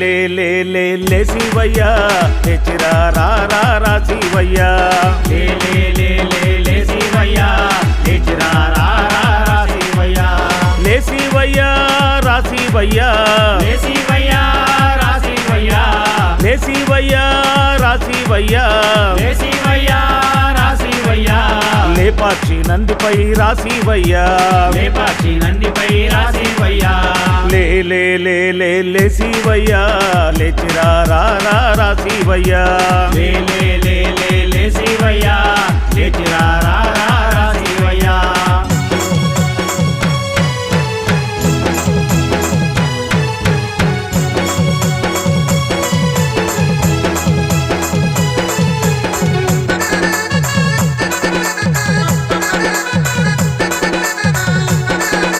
లే లే లే లే శివయ్యా. తెచ్చిరా రా రా రా శివయ్యా. లే లే లే లే లే శివయ్యా. లేచిరా రా రా రా శివయ్యా. లే శివయ్యా రా శివయ్యా. లే శివయ్యా రా శివయ్యా. లే శివయ్యా రా శివయ్యా. లే శివయ్యా రా శివయ్యా. లేపాక్షి నందిపై రా శివయ్యా. లేపాక్షి నందిపై రా శివయ్యా. లే లే లే లే లే శివయ్యా లేచిరా రా రా రా శివయ్యా.